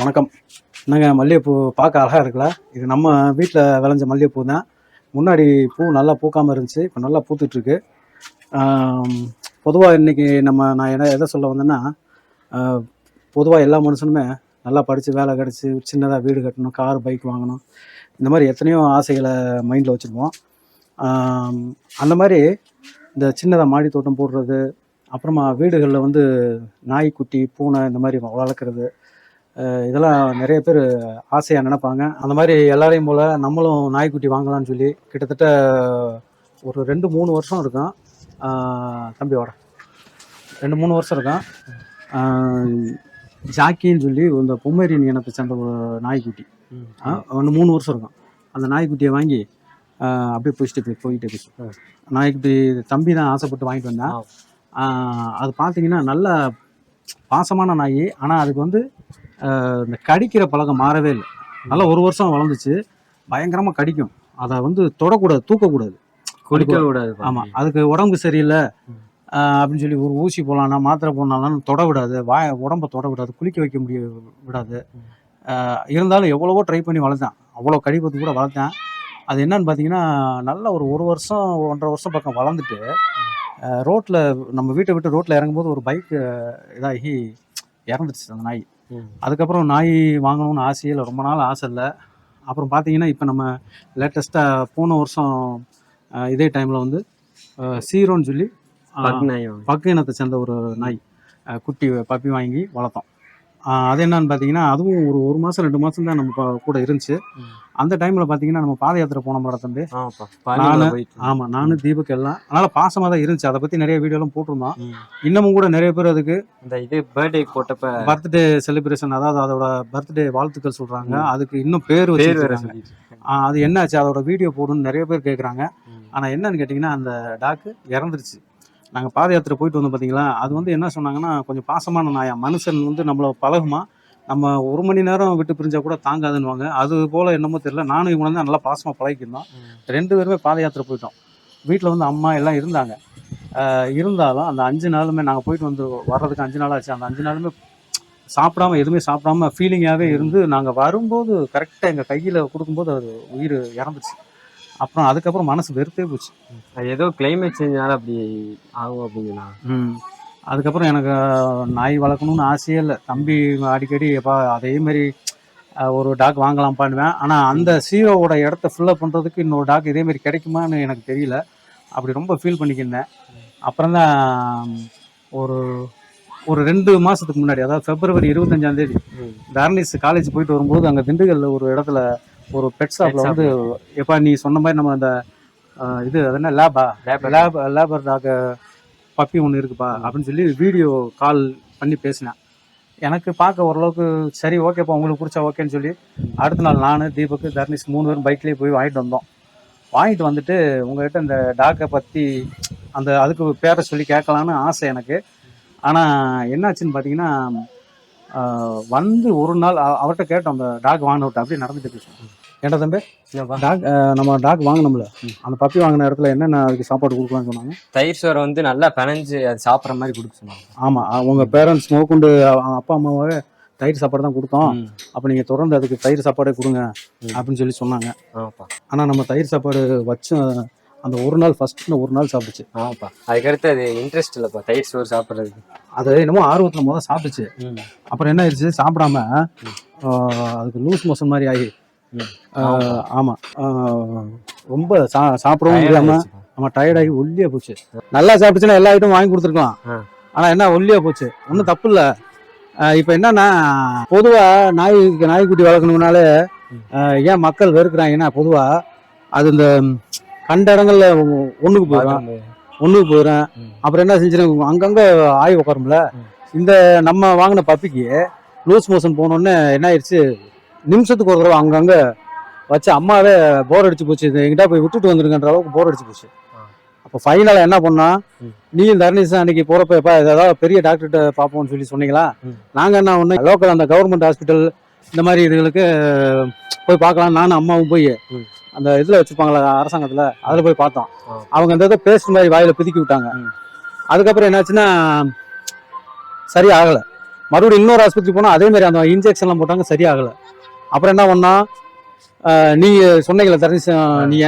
வணக்கம். என்னங்க மல்லிகைப்பூ பார்க்க அழகாக இருக்குல்ல? இது நம்ம வீட்டில் விளைஞ்ச மல்லிகைப்பூ தான். முன்னாடி பூ நல்லா பூக்காமல் இருந்துச்சு இப்போ நல்லா பூத்துட்ருக்கு பொதுவாக இன்றைக்கி நம்ம நான் என்ன எதை சொல்ல வந்தேன்னா பொதுவாக எல்லா மனுஷனுமே நல்லா படித்து வேலை கிடச்சி சின்னதாக வீடு கட்டணும் கார் பைக் வாங்கணும். இந்த மாதிரி எத்தனையோ ஆசைகளை மைண்டில் வச்சுருப்போம். அந்த மாதிரி இந்த சின்னதாக மாடி தோட்டம் போடுறது அப்புறமா வீடுகளில் வந்து நாய்க்குட்டி பூனை இந்த மாதிரி வளர்க்குறது இதெல்லாம் நிறைய பேர் ஆசையாக நினைப்பாங்க. அந்த மாதிரி எல்லாரையும் போல் நம்மளும் நாய்க்குட்டி வாங்கலாம்னு சொல்லி கிட்டத்தட்ட ஒரு ரெண்டு மூணு வருஷம் இருக்கும். தம்பி வர ரெண்டு மூணு வருஷம் இருக்கும். ஜாக்கின்னு சொல்லி இந்த பொம்மேரியன் இனத்தை சேர்ந்த ஒரு நாய்க்குட்டி. ஒன்று மூணு வருஷம் இருக்கும். அந்த நாய்க்குட்டியை வாங்கி அப்படியே பிடிச்சிட்டு போய் போயிட்டு இருக்கு நாய்க்குட்டி தம்பி தான் ஆசைப்பட்டு வாங்கிட்டு வந்தேன் அது பார்த்தீங்கன்னா நல்ல பாசமான நாய். ஆனால் அதுக்கு வந்து இந்த கடிக்கிற பழக்கம் மாறவே இல்லை. நல்லா ஒரு வருஷம் வளர்ந்துச்சு. பயங்கரமாக கடிக்கும். அதை வந்து தொடக்கூடாது தூக்கக்கூடாது. குடிக்க கூடாது ஆமாம் அதுக்கு உடம்பு சரியில்லை. அப்படின்னு சொல்லி ஒரு ஊசி போடலாம்னா மாத்திரை போடலாம்னா தொட விடாது வாய உடம்ப தொட விடாது குளிக்க வைக்க முடிய விடாது. இருந்தாலும் எவ்வளவோ ட்ரை பண்ணி வளர்த்தேன். அவ்வளோ கடிப்பத்து கூட வளர்த்தேன். அது என்னன்னு பார்த்தீங்கன்னா நல்ல ஒரு ஒரு வருஷம் ஒன்றரை வருஷம் பக்கம் வளர்ந்துட்டு ரோட்டில் நம்ம வீட்டை விட்டு ரோட்டில் இறங்கும்போது ஒரு பைக் இதாகி இறந்துருச்சு அந்த நாய். அதுக்கப்புறம் நாய் வாங்கணும்னு ஆசையே இல்லை. ரொம்ப நாள் ஆசை இல்லை. அப்புறம் பார்த்தீங்கன்னா இப்போ நம்ம லேட்டஸ்ட்டாக போன வருஷம் இதே டைமில் வந்து சீரோன்னு சொல்லி பக்கு இனத்தை சேர்ந்த ஒரு நாய் குட்டி பப்பி வாங்கி வளர்த்தோம். அது என்னன்னு பார்த்தீங்கன்னா அதுவும் ஒரு ஒரு மாதம் ரெண்டு மாதம் தான் நம்ம கூட இருந்துச்சு. அந்த டைமில் பார்த்தீங்கன்னா நம்ம பாத யாத்திரை போன மாட தம்பி. ஆமாம் நானும் தீபக் எல்லாம். அதனால் பாசமாக தான் இருந்துச்சு. அதை பற்றி நிறைய வீடியோலாம் போட்டிருந்தோம். இன்னமும் கூட நிறைய பேர் அதுக்கு இந்த இது பர்த்டே போட்டப்ப பர்த்டே செலிப்ரேஷன் அதாவது அதோட பர்த்டே வாழ்த்துக்கள் சொல்றாங்க. அதுக்கு இன்னும் பேர் வச்சு அது என்னாச்சு? அதோட வீடியோ போடுன்னு நிறைய பேர் கேட்குறாங்க ம். ஆனா என்னன்னு கேட்டிங்கன்னா அந்த டாக்கு இறந்துருச்சு. நாங்க பாத யாத்திரை போயிட்டு வந்தோம் பாத்தீங்களா? அது வந்து என்ன சொன்னாங்கன்னா கொஞ்சம் பாசமான நாயா. மனுஷன் வந்து நம்மள பழகுமா? நம்ம ஒரு மணி நேரம் விட்டு பிரிஞ்சா கூட தாங்காதுன்னுவாங்க. அது போல என்னமோ தெரியல. நானும் இவங்க தான் நல்லா பாசமா பழகிருந்தோம் ரெண்டு பேருமே பாத யாத்திரை போயிட்டோம். வீட்டில் வந்து அம்மா எல்லாம் இருந்தாங்க. இருந்தாலும் அந்த அஞ்சு நாளுமே நாங்கள் போயிட்டு வந்து வர்றதுக்கு அஞ்சு நாள் ஆச்சு. அந்த அஞ்சு நாளுமே சாப்பிடாம எதுவுமே சாப்பிடாம ஃபீலிங்காகவே இருந்து நாங்கள் வரும்போது கரெக்டாக எங்கள் கையில் கொடுக்கும்போது அது உயிர் இறந்துச்சு. அப்புறம் அதுக்கப்புறம் மனசு வெறுத்தே போச்சு. அது ஏதோ கிளைமேட் சேஞ்ச்னால அப்படி ஆகும் அப்படிங்களா அதுக்கப்புறம் எனக்கு நாய் வளர்க்கணும்னு ஆசையே இல்லை. தம்பி அடிக்கடி எப்பா அதே மாதிரி ஒரு டாக் வாங்கலாம் பண்ணுவேன். ஆனால் அந்த சீரோவோட இடத்த ஃபில்லப் பண்ணுறதுக்கு இன்னொரு டாக் இதே மாதிரி கிடைக்குமான்னு எனக்கு தெரியல. அப்படி ரொம்ப ஃபீல் பண்ணிக்கிருந்தேன். அப்புறம் தான் ஒரு ஒரு ரெண்டு மாதத்துக்கு முன்னாடி அதாவது பிப்ரவரி இருபத்தஞ்சாம் தேதி தார்னிஸ் காலேஜ் போயிட்டு வரும்போது அங்கே திண்டுக்கல்ல ஒரு இடத்துல ஒரு பெட் shop வந்து எப்பா நீ சொன்ன மாதிரி நம்ம அந்த இது அது என்ன லேபா லேப் லேபர் டாக் பப்பி ஒன்று இருக்குப்பா அப்படின்னு சொல்லி வீடியோ கால் பண்ணி பேசினேன். எனக்கு பார்க்க ஓரளவுக்கு சரி ஓகேப்பா உங்களுக்கு பிடிச்சா ஓகேன்னு சொல்லி. அடுத்த நாள் நான் தீபக் தர்னிஷ் மூணு பேரும் பைக்லேயே போய் வாங்கிட்டு வந்தோம். வாங்கிட்டு வந்துட்டு உங்ககிட்ட இந்த டாக்கை பற்றி அந்த அதுக்கு பேரை சொல்லி கேட்கலான்னு ஆசை எனக்கு. ஆனால் என்னாச்சுன்னு பார்த்தீங்கன்னா வந்து ஒரு நாள் அவ- அவர்கிட்ட கேட்டோம் அந்த டாக் வாங்கினவர்கிட்ட அப்படியே நடந்துட்டு பேசுவோம் ஏன்டா தம்பி? டாக் நம்ம டாக் வாங்கினோம்ல. அந்த பப்பி வாங்கின இடத்துல என்னென்ன அதுக்கு சாப்பாடு கொடுக்கலாம்னு சொன்னாங்க? தயிர் சோறை வந்து நல்லா பிணைஞ்சு அது சாப்பிட்ற மாதிரி கொடுக்க சொன்னாங்க. ஆமாம் உங்கள் பேரண்ட்ஸ் முதற்கொண்டு அப்பா அம்மாவே தயிர் சாப்பாடு தான் கொடுத்தோம். அப்போ நீங்கள் தொடர்ந்து அதுக்கு தயிர் சாப்பாடே கொடுங்க. அப்படின்னு சொல்லி சொன்னாங்க. ஆனால் நம்ம தயிர் சாப்பாடு வச்ச அந்த ஒரு நாள் ஃபஸ்ட்டு ஒரு நாள் சாப்பிட்டுச்சு ஆமாப்பா. அதுக்கடுத்து அது இன்ட்ரெஸ்ட் இல்லைப்பா தயிர் சோறு சாப்பிட்றதுக்கு. அது என்னமோ ஆர்வத்தில் முதல் சாப்பிட்டுச்சு அப்புறம் என்ன ஆயிடுச்சு? சாப்பிடாம அதுக்கு லூஸ் மோஷன் மாதிரி ஆகி. ஆமாம் ரொம்ப சா சாப்பிடவும் முடியாமல் நம்ம டயர்டாகி ஒல்லியா போச்சு. நல்லா சாப்பிட்டுச்சுன்னா எல்லா ஐட்டம் வாங்கி கொடுத்துருக்கலாம். ஆ. ஆனா என்ன ஒல்லியா போச்சு. ஒன்றும் தப்பு இல்லை. இப்போ என்னன்னா பொதுவா நாய் நாய்க்குட்டி வளர்க்கணும்னாலே. ஆஹ், ஏன் மக்கள் வெறுக்கிறாங்கன்னா பொதுவா அது இந்த கண்ட இடங்கள்ல ஒண்ணுக்கு போயிடும் ஒண்ணுக்கு போயிடும் ம். அப்புறம் என்ன செஞ்சிடும் அங்கங்க ஆய் உட்காரும்ல. இந்த நம்ம வாங்கின பப்பிக்கு லூஸ் மோஷன் போனோடனே என்ன ஆயிடுச்சு நிமிஷத்துக்கு ஒரு தடவை அங்கங்க வச்சு அம்மாவே போர் அடிச்சு போச்சு எங்கிட்ட போய் விட்டுட்டு வந்துருங்கன்ற அளவுக்கு போர் அடிச்சு போச்சு. அப்போ ஃபைனலாக என்ன பண்ணா. நீயும் தர்ணீஸ் அன்னைக்கு போறப்ப எப்பா ஏதாவது பெரிய டாக்டர்கிட்ட பார்ப்போம்னு சொல்லி சொன்னீங்களா ம். நாங்க என்ன ஒன்று லோக்கல் அந்த கவர்மெண்ட் ஹாஸ்பிட்டல் இந்த மாதிரி இதுகளுக்கு போய் பார்க்கலாம் நானும் அம்மாவும் போய். அந்த இதுல வச்சிருப்பாங்களா அரசாங்கத்துல. அதுல போய் பார்த்தோம். அவங்க அந்த இதை பேஸ்ட் மாதிரி வாயில பிதுக்கி விட்டாங்க. அதுக்கப்புறம் என்னாச்சுன்னா சரி ஆகல மறுபடியும் இன்னொரு ஆஸ்பத்திரி போனால் அதே மாதிரி அந்த இன்ஜெக்ஷன்லாம் போட்டாங்க சரியாகலை. அப்புறம் என்ன பண்ணா நீங்க சொன்னீங்களே தரணி நீங்க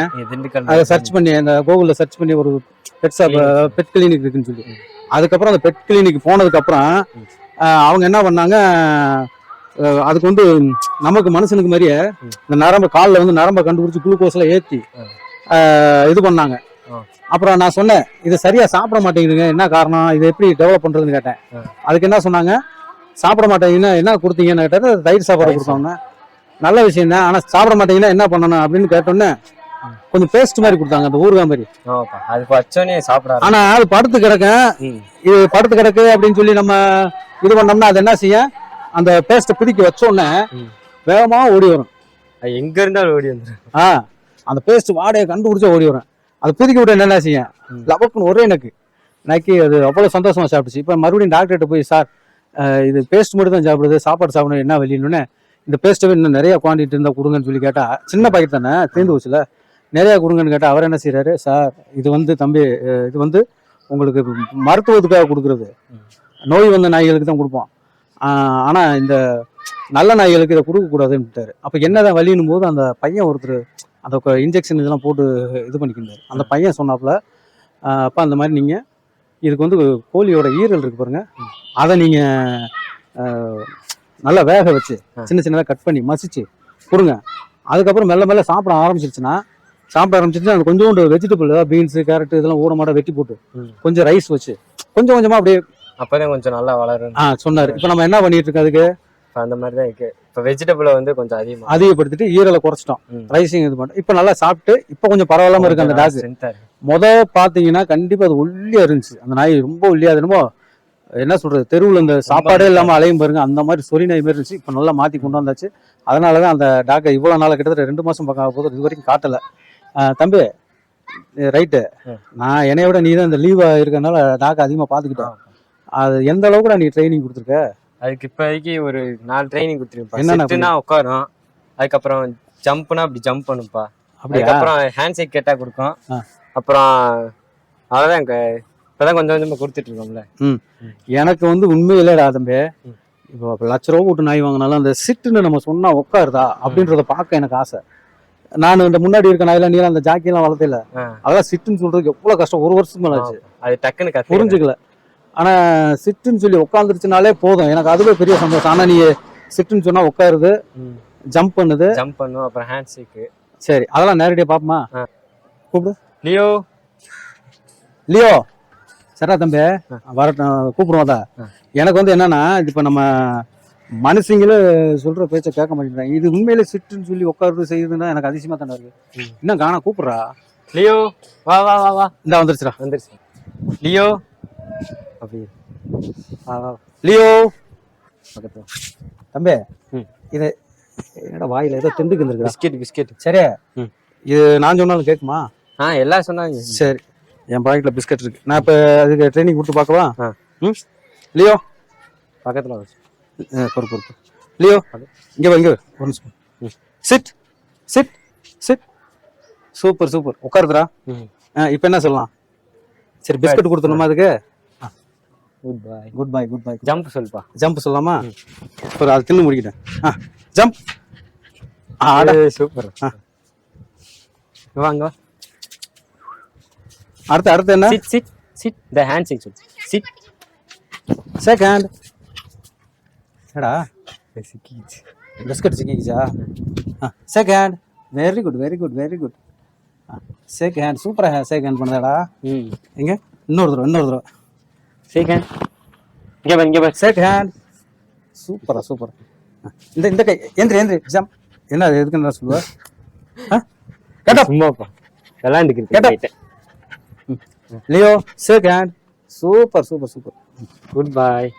அதை சர்ச் பண்ணி அந்த கூகுளில் சர்ச் பண்ணி ஒரு பெட் ஷாப் பெட் கிளினிக் இருக்குன்னு சொல்லி. அதுக்கப்புறம் அந்த பெட் கிளினிக் போனதுக்கப்புறம் ம். அவங்க என்ன பண்ணாங்க அதுக்கு வந்து நமக்கு மனுஷனுக்கு மாதிரியே. இந்த நரம்பு காலில் வந்து நரம்பை கண்டுபிடிச்சி குளுக்கோஸ்ல ஏற்றி. இது பண்ணாங்க. அப்புறம் நான் சொன்னேன் இது சரியா சாப்பிட மாட்டேங்குதுங்க என்ன காரணம் இது எப்படி டெவலப் பண்றதுன்னு கேட்டேன். அதுக்கு என்ன சொன்னாங்க சாப்பிட மாட்டேங்கன்னா என்ன கொடுத்தீங்கன்னு கேட்டாரு தயிர் சாப்பாடு கொடுத்தாங்க நல்ல விஷயம் தான் ஆனா சாப்பிட மாட்டேங்கன்னா என்ன பண்ணணும் அப்படின்னு கேட்டோன்னே. கொஞ்சம் பேஸ்ட் மாதிரி கொடுத்தாங்க அந்த ஊறுகாய் மாதிரி அது வச்சோடனே சாப்பிட ஆனா அது படுத்து கிடக்க ம் இது படுத்து கிடக்கு அப்படின்னு சொல்லி நம்ம இது பண்ணோம்னா அது என்ன செய்யும் அந்த பேஸ்ட்டை பிடிக்க வச்ச உடனே ம். வேகமா ஓடி வரும். எங்க இருந்தாலும் ஓடி வந்துடும் ஆ அந்த பேஸ்ட் வாடையை கண்டுபிடிச்சா ஓடி வரும். அது பிடிக்க விட்டு என்ன செய்யும். லபக்குன்னு ஒரே நக்கு நக்கி அது அவ்வளோ சந்தோஷமா சாப்பிட்டுச்சு. இப்போ மறுபடியும் டாக்டர்கிட்ட போய் சார் இது பேஸ்ட் மட்டும் தான் சாப்பிடுது. சாப்பாடு சாப்பிடணும். என்ன வெளியின்னு இந்த பேஸ்ட்டை இன்னும் நிறைய குவான்டிட்டி இருந்தால் கொடுங்கன்னு சொல்லி கேட்டா சின்ன பாக்கெட் தானே தீர்ந்து போச்சுல நிறைய கொடுங்கன்னு கேட்டா அவர் என்ன செய்றாரு? சார் இது வந்து தம்பி இது வந்து உங்களுக்கு மருத்துவத்துக்காக கொடுக்குறது. நோய் வந்த நாய்களுக்கு தான் கொடுப்போம். ஆஹ், ஆனா இந்த நல்ல நாய்களுக்கு இதை கொடுக்கக்கூடாதுன்னுட்டாரு அப்போ என்னதான் வலின்னும் போது அந்த பையன் ஒருத்தர் அந்த இன்ஜெக்ஷன் இதெல்லாம் போட்டு இது பண்ணிக்கிட்டாரு அந்த பையன் சொன்னாப்புல அப்பா அந்த மாதிரி நீங்கள் இதுக்கு வந்து கோழியோட ஈரல் இருக்கு பாருங்க. அதை நீங்கள் நல்லா வேக வச்சு. சின்ன சின்னதாக கட் பண்ணி மசிச்சு கொடுங்க அதுக்கப்புறம் மெல்ல மெல்ல சாப்பிட ஆரம்பிச்சிருச்சுன்னா சாப்பிட ஆரம்பிச்சிருச்சுன்னா அது கொஞ்சோண்டு வெஜிடபிள் பீன்ஸு கேரட் இதெல்லாம் ஊட மாட வெட்டி போட்டு. கொஞ்சம் ரைஸ் வச்சு கொஞ்சம் கொஞ்சமாக அப்படியே அப்பதான் கொஞ்சம் நல்லா வளரும் ஆ சொன்னார். இப்போ நம்ம என்ன பண்ணிட்டு இருக்கோம் அதுக்கு? அந்த மாதிரி தான் இருக்கு. இப்ப வெஜிடபிள வந்து கொஞ்சம் அதிகமா அதிகப்படுத்திட்டு ஈரலை குறைச்சிட்டோம். ம். ரைஸிங் இது பண்ணிட்டோம் இப்போ நல்லா சாப்பிட்டு இப்போ கொஞ்சம் பரவாயில்லாம இருக்கு அந்த டாக். முத பாத்தீங்கன்னா கண்டிப்பா அது ஒல்லியா இருந்துச்சு. அந்த நாய் ரொம்ப ஒல்லியா அது என்னமோ என்ன சொல்றது தெருவுல இந்த சாப்பாடே இல்லாம அலையும் பாருங்க. அந்த மாதிரி சொறி நாய் மாதிரி இருந்துச்சு. இப்போ நல்லா மாத்தி கொண்டு வந்தாச்சு. அதனாலதான் அந்த டாக்கை இவ்வளவு நாள் கிட்டத்தட்ட ரெண்டு மாசம் பக்கம் போது இது வரைக்கும் காட்டல. தம்பி ரைட்டு. நான் என்னைய விட நீ தான் இந்த லீவ் இருக்கறனால டாக்கை அதிகமா பாத்துக்கிட்டேன். அது எந்த அளவுக்கு நீ ட்ரைனிங் கொடுத்துருக்க? அதுக்கு இப்போதைக்கு ஒரு நாலு ட்ரைனிங் கொடுத்துருப்பா. என்னென்ன உட்காரும். அதுக்கப்புறம் ஜம்ப்னா அப்படி ஜம்ப் பண்ணுப்பா. அதுக்கப்புறம் ஹேண்ட் ஷேக் கேட்டா கொடுக்கும். அப்புறம் இங்க இப்பதான் கொஞ்சம் கொஞ்சமா கொடுத்துட்டு இருக்கோம்ல. எனக்கு வந்து உண்மையிலேடா தம்பி. இப்போ லட்ச ரூபா போட்டு நாய் வாங்கினாலும் அந்த சிட்டுன்னு நம்ம சொன்னா உட்காருதா அப்படின்றத பார்க்க எனக்கு ஆசை. நான் இந்த முன்னாடி இருக்க நாயில நீலாம் அந்த ஜாக்கியெல்லாம் வளர்த்தில. அதெல்லாம் சிட்டுன்னு சொல்றதுக்கு எவ்வளவு கஷ்டம்? ஒரு வருஷத்துக்கு மேல ஆச்சு. அது டக்குன்னு புரிஞ்சுக்கல. ஆனா சிட்டுன்னு சொல்லி உட்காந்துருச்சுனாலே போதும். எனக்கு அதுவே பெரிய சந்தோஷம். ஆனா நீ சிட்டுன்னு சொன்னா உட்காருது ஜம்ப் பண்ணுது. ஜம்ப் பண்ணும் அப்புறம் ஹேண்ட் ஷேக் சரி அதெல்லாம் நேரடியா பாப்போமா? ஆ. கூப்பிடு. லியோ. லியோ. சரிடா தம்பி வரட்டும் கூப்பிடுவோம் தான். எனக்கு வந்து என்னன்னா இப்போ நம்ம மனுஷங்களே சொல்ற பேச்சை கேட்க மாட்டேங்கிறாங்க. இது உண்மையிலே சிட்டுன்னு சொல்லி உட்காருது செய்யுதுன்னா எனக்கு அதிசயமா தானே இருக்கு. இன்னும் காணா கூப்பிடுறா. லியோ வா வா வா வா. இந்த வந்துருச்சுடா. வந்துருச்சு. லியோ. லியோ பக்கத்துல தம்பி. இது என்னடா வாயில ஏதோ திண்டுக்கு இருந்திருக்கா பிஸ்கெட் பிஸ்கெட் சரி. இது நான் சொன்னாலும் கேட்குமா ஆ எல்லாம் சொன்னாங்க சரி என் பாக்கெட்ல பிஸ்கட் இருக்கு நான் இப்போ அதுக்கு ட்ரைனிங் கொடுத்து பார்க்கவா. ம் லியோ பக்கத்துல பொறுப்பு பொறுப்பு லியோ இங்க வா இங்க. ஒரு நிமிஷம். Sit sit sit super super உட்காருதுடா ம் இப்போ என்ன சொல்லலாம் சரி பிஸ்கட் கொடுத்துடணுமா அதுக்கு good boy good bye good bye jump சொல்லுப்பா. ஜம்ப் சொல்லலாமா? ஒரு அது தின்னு முடிக்கிட்டேன். ஆ ஜம்ப் ஆட. சூப்பர் ஆ. வாங்க வா அடுத்து அடுத்து என்ன? Sit sit sit the hand சொல்லு. சிட் செகண்ட் ஏடா சிக்கிச்சு biscuit சிக்கிச்சா second very good very good very good second சூப்பராக செகண்ட் பண்ணுதாடா. ம். எங்க? இன்னொரு தடவை இன்னொரு தடவை. ஷேக் ஹேண்ட் இங்க பாரு இங்க பாரு. செக் ஹேண்ட் சூப்பரா சூப்பர் இந்த இந்த கை எந்திரி எந்திரி ஜம்ப் என்ன அது எதுக்கு என்ன சொல்லுவ? கேட்டா சும்மாப்பா. விளாண்டுக்கிட்டு கேட்டா. Leo shake hand super super super good boy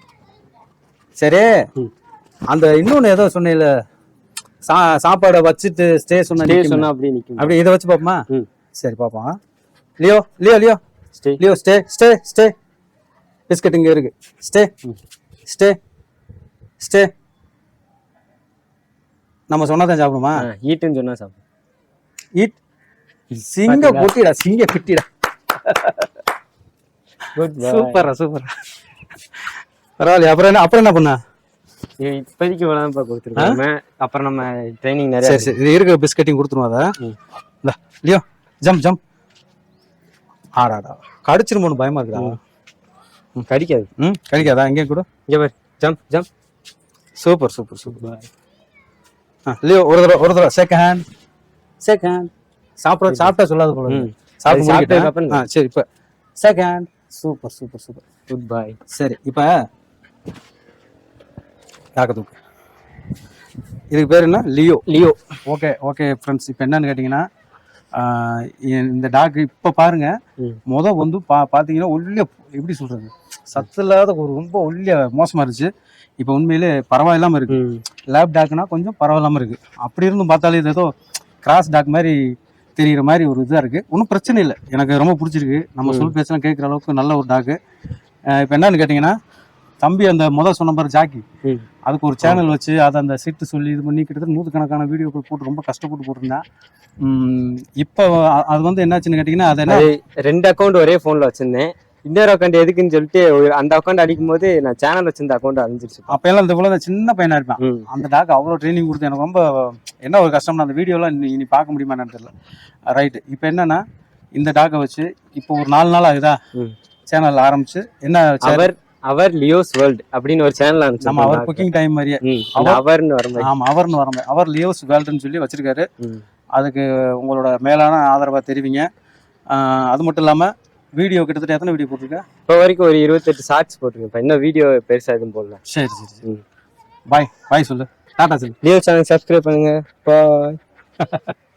சரி. அந்த இன்னொன்னு ஏதோ சொன்னீல சா சாப்பாடை வச்சுட்டு ஸ்டே சொன்ன. சொன்னா அப்படியே நிக்கும். அப்படி இதை வச்சு பாப்போமா ம். சரி பாப்போம் Leo Leo Leo stay Leo stay stay stay biscuit இங்க இருக்கு. ஸ்டே. ஸ்டே ஸ்டே நம்ம சொன்னாதான் சாப்பிடுமா? ஈட்டுன்னு சொன்னா சாப்பிடு. ஈட் சிங்க? குட்டிடா சிங்க பாய் சூப்பரா சூப்பரா பரவாயில்ல அப்புறம் என்ன அப்புறம் என்ன பண்ண? இப்போதைக்கு இவ்வளோதான்ப்பா கொடுத்துருக்காங்க அப்புறம் நம்ம ட்ரைனிங் நிறைய சரி சரி. இது இருக்கிற பிஸ்கட்டையும் கொடுத்துருவோம் அதை. ம். இந்த லியோ ஜம்ப் ஜம்ப். ஆடாடா. கடிச்சிருமோன்னு பயமா இருக்குடா. இருக்கு. கடிக்காது. ம் கடிக்காதா? எங்கேயும் கூட? இங்கே பாரு. Jump jump super super super. ஆ லியோ ஒரு தடவை ஒரு தடவை. செகண்ட் ஹேண்ட் செகண்ட் சாப்பிட சாப்பிட்டா சொல்லாத போல. சாப்பிட்டு. அப்புறம் ஆ சரி இப்போ. Second super super super. Good boy சரி இப்போ காக்க தூக்கு. இதுக்கு பேர் என்ன? Leo. Leo. Okay okay friends இப்போ என்னன்னு கேட்டிங்கன்னா இந்த டாக் இப்போ பாருங்க. முத வந்து பா பார்த்தீங்கன்னா ஒல்லிய எப்படி சொல்றது? சத்து இல்லாத ஒரு ரொம்ப ஒல்லிய மோசமா இருந்துச்சு. இப்போ உண்மையிலே பரவாயில்லாம இருக்கு. லேப் டாக்னா கொஞ்சம் பரவாயில்லாம இருக்கு. அப்படி இருந்தும் பார்த்தாலே இது ஏதோ கிராஸ் டாக் மாதிரி தெரிகிற மாதிரி ஒரு இதாக இருக்கு. ஒன்றும் பிரச்சனை இல்லை. எனக்கு ரொம்ப பிடிச்சிருக்கு. நம்ம சொல் பேசலாம் கேட்குற அளவுக்கு நல்ல ஒரு டாக்கு இப்போ என்னன்னு கேட்டிங்கன்னா தம்பி அந்த முத சொன்ன மாதிரி ஜாக்கி. அதுக்கு ஒரு சேனல் வச்சு அதை அந்த சீட்டு சொல்லி இது பண்ணி கிட்டத்தட்ட நூற்றுக்கணக்கான வீடியோக்கள் போட்டு ரொம்ப கஷ்டப்பட்டு போட்டிருந்தேன். இப்போ அது வந்து என்னாச்சுன்னு கேட்டிங்கன்னா அது ரெண்டு அக்கௌண்ட் ஒரே ஃபோனில் வச்சிருந்தேன். இன்னொரு அக்கௌண்ட் எதுக்குன்னு சொல்லிட்டு அந்த அக்கௌண்ட் அடிக்கும் போது நான் சேனல் வச்சிருந்த அக்கௌண்ட் அழிஞ்சிருச்சு. அப்போ எல்லாம் இந்த போல சின்ன பையனா இருப்பேன். அந்த டாக் அவ்வளோ ட்ரைனிங் கொடுத்து எனக்கு ரொம்ப என்ன ஒரு கஷ்டம்னா அந்த வீடியோலாம் இனி இனி பார்க்க முடியுமா என்னன்னு தெரியல. ரைட்டு இப்போ என்னன்னா இந்த டாக்கை வச்சு இப்போ ஒரு நாலு நாள் ஆகுதா. சேனல் ஆரம்பிச்சு என்ன? அவர் அவர் லியோஸ் வேர்ல்ட் அப்படின்னு ஒரு சேனல் நம்ம அவர் குக்கிங் டைம் மாதிரியே. அவர்னு வர ஆமா அவர்னு வர அவர் லியோஸ் வேல்டுன்னு சொல்லி வச்சிருக்காரு. அதுக்கு உங்களோட மேலான ஆதரவை தெரிவிங்க. அது மட்டும் இல்லாமல் வீடியோ கிட்டத்தட்ட எத்தனை வீடியோ போட்டிருக்க? இப்போ வரைக்கும் ஒரு இருபத்தெட்டு ஷார்ட்ஸ் போட்டிருக்கேன். இப்போ இன்னும் வீடியோ பெருசா எதுவும் போடல. சரி சரி பாய் பாய் சொல்லு. டாடா சொல்லு. லியோ சேனல் சப்ஸ்கிரைப் பண்ணுங்க. பாய்